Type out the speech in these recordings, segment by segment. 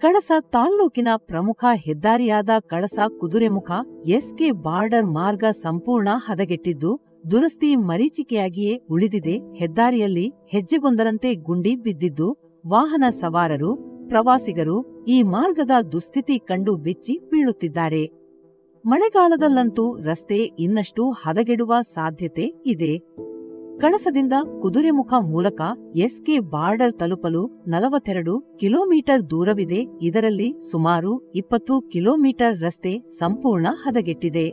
ಕಳಸ ತಾಲ್ಲೂಕಿನ ಪ್ರಮುಖ ಹೆದ್ದಾರಿಯಾದ ಕಳಸ ಕುದುರೆಮುಖ ಎಸ್ಕೆ ಬಾರ್ಡರ್ ಮಾರ್ಗ ಸಂಪೂರ್ಣ ಹದಗೆಟ್ಟಿದ್ದು, ದುರಸ್ತಿ ಮರೀಚಿಕೆಯಾಗಿಯೇ ಉಳಿದಿದೆ. ಹೆದ್ದಾರಿಯಲ್ಲಿ ಹೆಜ್ಜೆಗೊಂದರಂತೆ ಗುಂಡಿ ಬಿದ್ದಿದ್ದು, ವಾಹನ ಸವಾರರು, ಪ್ರವಾಸಿಗರು ಈ ಮಾರ್ಗದ ದುಸ್ಥಿತಿ ಕಂಡು ಬೆಚ್ಚಿ ಬೀಳುತ್ತಿದ್ದಾರೆ. ಮಳೆಗಾಲದಲ್ಲಂತೂ ರಸ್ತೆ ಇನ್ನಷ್ಟು ಹದಗೆಡುವ ಸಾಧ್ಯತೆ ಇದೆ. ಕಳಸದಿಂದ ಕುದುರೆಮುಖ ಮೂಲಕ ಎಸ್ಕೆ ಬಾರ್ಡರ್ ತಲುಪಲು ನಲವತ್ತೆರಡು ಕಿಲೋಮೀಟರ್ ದೂರವಿದೆ. ಇದರಲ್ಲಿ ಸುಮಾರು ಇಪ್ಪತ್ತು ಕಿಲೋಮೀಟರ್ ರಸ್ತೆ ಸಂಪೂರ್ಣ ಹದಗೆಟ್ಟಿದೆ.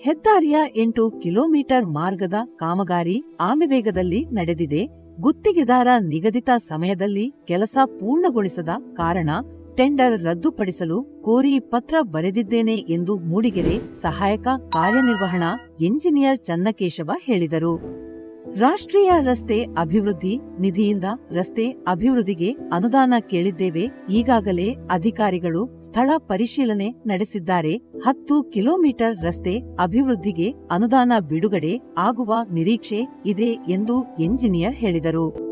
ಹೆದ್ದಾರಿಯ ಎಂಟು ಕಿಲೋಮೀಟರ್ ಮಾರ್ಗದ ಕಾಮಗಾರಿ ಆಮೆವೇಗದಲ್ಲಿ ನಡೆದಿದೆ. ಗುತ್ತಿಗೆದಾರ ನಿಗದಿತ ಸಮಯದಲ್ಲಿ ಕೆಲಸ ಪೂರ್ಣಗೊಳಿಸದ ಕಾರಣ ಟೆಂಡರ್ ರದ್ದುಪಡಿಸಲು ಕೋರಿ ಪತ್ರ ಬರೆದಿದ್ದೇನೆ ಎಂದು ಮೂಡಿಗೆರೆ ಸಹಾಯಕ ಕಾರ್ಯನಿರ್ವಹಣಾ ಎಂಜಿನಿಯರ್ ಚನ್ನಕೇಶವ ಹೇಳಿದರು. ರಾಷ್ಟ್ರೀಯ ರಸ್ತೆ ಅಭಿವೃದ್ಧಿ ನಿಧಿಯಿಂದ ರಸ್ತೆ ಅಭಿವೃದ್ಧಿಗೆ ಅನುದಾನ ಕೇಳಿದ್ದೇವೆ. ಈಗಾಗಲೇ ಅಧಿಕಾರಿಗಳು ಸ್ಥಳ ಪರಿಶೀಲನೆ ನಡೆಸಿದ್ದಾರೆ. ಹತ್ತು ಕಿಲೋಮೀಟರ್ ರಸ್ತೆ ಅಭಿವೃದ್ಧಿಗೆ ಅನುದಾನ ಬಿಡುಗಡೆ ಆಗುವ ನಿರೀಕ್ಷೆ ಇದೆ ಎಂದು ಎಂಜಿನಿಯರ್ ಹೇಳಿದರು.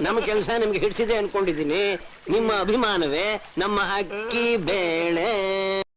ನಮ್ಮ ಕೆಲಸ ನಿಮ್ಗೆ ಹಿಡಿಸಿದೆ ಅನ್ಕೊಂಡಿದ್ದೀನಿ. ನಿಮ್ಮ ಅಭಿಮಾನವೇ ನಮ್ಮ ಅಕ್ಕಿ ಬೇಳೆ.